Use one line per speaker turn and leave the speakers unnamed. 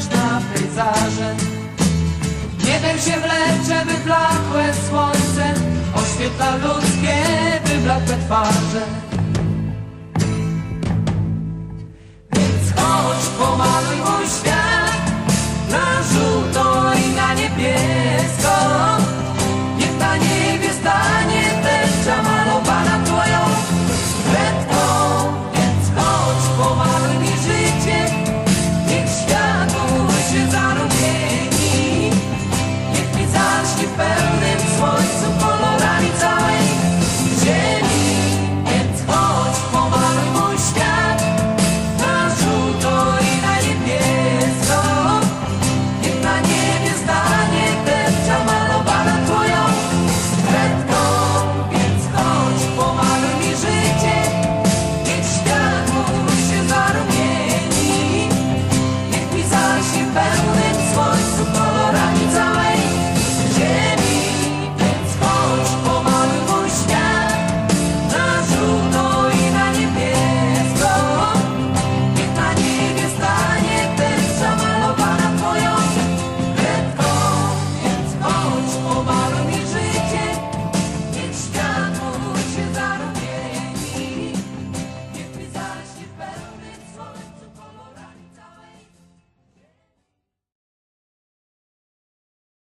czekasz na pejzaże. Niebem się wlecze wyblakłe słońce Oświetla ludzkie wyblakłe twarze. back.